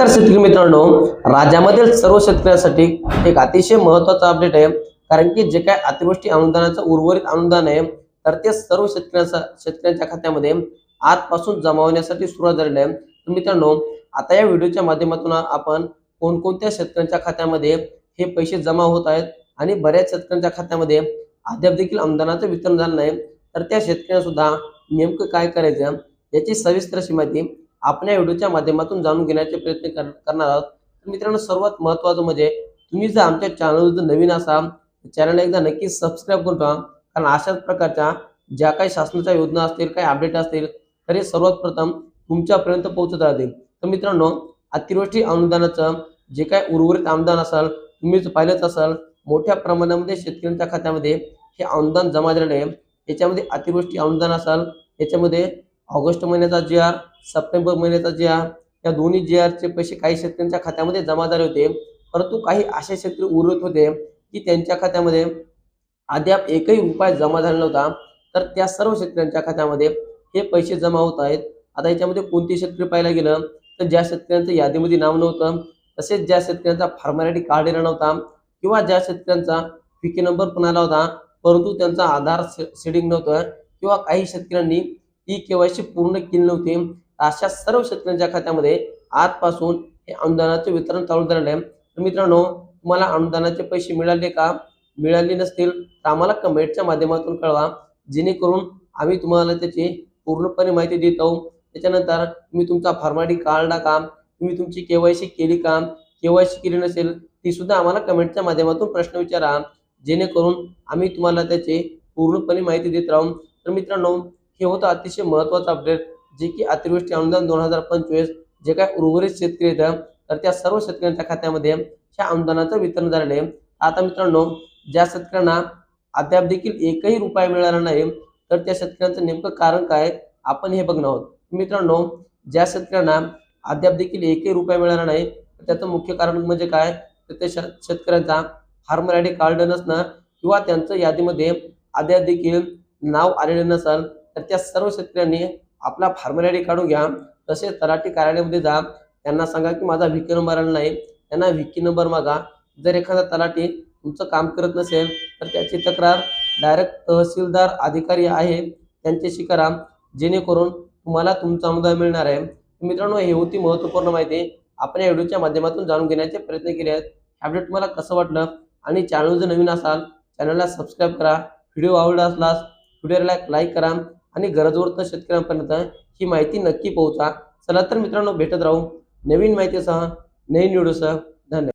नमस्कार शेतकरी मित्रांनो. राज्यामधील सर्व शेतकऱ्यांसाठी एक अतिशय महत्त्वाचा अपडेट आहे. कारण की जे काय अतिवृष्टी अनुदानाचं उर्वरित अनुदान आहे तर ते सर्व शेतकऱ्यांचा शेतकऱ्यांच्या खात्यामध्ये आजपासून जमा होण्यासाठी सुरुवात झालेली आहे. तर मित्रांनो आता या व्हिडिओच्या माध्यमातून आपण कोणकोणत्या शेतकऱ्यांच्या खात्यामध्ये हे पैसे जमा होत आहेत आणि बऱ्याच शेतकऱ्यांच्या खात्यामध्ये अद्याप देखील अनुदानाचं वितरण झालं नाही तर त्या शेतकऱ्यांना सुद्धा नेमकं काय करायचं याची सविस्तर अशी माहिती आपण या व्हिडिओच्या माध्यमातून जाणून घेण्याचे प्रयत्न कर- करणार आहोत. तर मित्रांनो सर्वात महत्त्वाचं म्हणजे तुम्ही जर आमच्या चॅनलवर जर नवीन असाल चॅनलला एकदा नक्की सबस्क्राईब करून ठेवा. कारण अशाच प्रकारच्या ज्या काही शासनाच्या योजना असतील काही अपडेट असतील तर हे सर्वात प्रथम तुमच्यापर्यंत पोहोचत राहतील. तर मित्रांनो अतिवृष्टी अनुदानाचं जे काय उर्वरित अनुदान असाल तुम्ही जर पाहिलंच असाल मोठ्या प्रमाणामध्ये शेतकऱ्यांच्या खात्यामध्ये हे अनुदान जमा झालेलं आहे. याच्यामध्ये अतिवृष्टी अनुदान असाल याच्यामध्ये ऑगस्ट महिन्याचा जी आर सप्टेंबर महिन्याचा जी आर या दोन्ही जी आरचे पैसे काही शेतकऱ्यांच्या खात्यामध्ये जमा झाले होते. परंतु काही असे शेतकरी उरत होते की त्यांच्या खात्यामध्ये अद्याप एकही रुपया जमा झाला नव्हता. तर त्या सर्व शेतकऱ्यांच्या खात्यामध्ये हे पैसे जमा होत आहेत. आता याच्यामध्ये कोणते शेतकरी पाहायला गेलं तर ज्या शेतकऱ्यांचं यादीमध्ये नाव नव्हतं तसेच ज्या शेतकऱ्यांचा फार्मॅलिटी येणार नव्हता किंवा ज्या शेतकऱ्यांचा पिके नंबर पण आला होता परंतु त्यांचा आधार सेडिंग नव्हतं किंवा काही शेतकऱ्यांनी ई केवायसी पूर्ण केली नव्हती. अशा सर्व शेतकऱ्यांच्या खात्यामध्ये आजपासून हे अनुदानाचे वितरण चालू झालेलं आहे. तर मित्रांनो तुम्हाला अनुदानाचे पैसे मिळाले का? मिळाले नसतील तर आम्हाला कमेंटच्या माध्यमातून कळवा. जेणेकरून आम्ही तुम्हाला त्याची पूर्णपणे माहिती देत आहोत. त्याच्यानंतर तुम्ही तुमचा फॉर्मॅलिटी काढला का तुम्ही तुमची केवायसी केली का? केवायसी केली नसेल ती सुद्धा आम्हाला कमेंटच्या माध्यमातून प्रश्न विचारा. जेणेकरून आम्ही तुम्हाला त्याची पूर्णपणे माहिती देत राहू. तर मित्रांनो हे होतं अतिशय महत्त्वाचं अपडेट जे की अतिवृष्टी अनुदान दोन हजार पंचवीस जे काय उर्वरित शेतकरी येतं तर त्या सर्व शेतकऱ्यांच्या खात्यामध्ये ह्या अनुदानाचं वितरण झालेलं आहे. आता मित्रांनो ज्या शेतकऱ्यांना अद्याप देखील एकही रुपया मिळाला नाही तर त्या शेतकऱ्यांचं नेमकं कारण काय आपण हे बघणार आहोत. मित्रांनो ज्या शेतकऱ्यांना अद्याप देखील एकही रुपया मिळाला नाही तर त्याचं मुख्य कारण म्हणजे काय तर त्या शेतकऱ्यांचा फार्मर आय डी कार्ड नसणं किंवा त्यांचं यादीमध्ये अद्याप देखील नाव आलेलं नसेल तर त्या सर्व शेतकऱ्यांनी आपला फार्मर आय काढून घ्या. तसेच तलाठी कार्यालयामध्ये जा. त्यांना सांगा की माझा व्हीके नंबर आला नाही. त्यांना व्हीके नंबर मागा. जर एखादा तलाठी तुमचं काम करत नसेल तर त्याची तक्रार डायरेक्ट तहसीलदार अधिकारी आहे. त्यांच्याशी करा. जेणेकरून तुम्हाला तुमचा अनुदान मिळणार आहे. मित्रांनो हे होती महत्त्वपूर्ण माहिती. आपण या व्हिडिओच्या माध्यमातून जाणून घेण्याचे प्रयत्न केले आहेत अपडेट तुम्हाला कसं वाटलं आणि चॅनल जर नवीन असाल चॅनलला सबस्क्राईब करा. व्हिडिओ आवडला असलास व्हिडिओला लाईक करा. आणि गरजवरत शेतकऱ्यांपर्यंत ही माहिती नक्की पोहोचा. चला तर मित्रांनो भेटत राहू. नवीन माहितीसह नवीन व्हिडिओसह.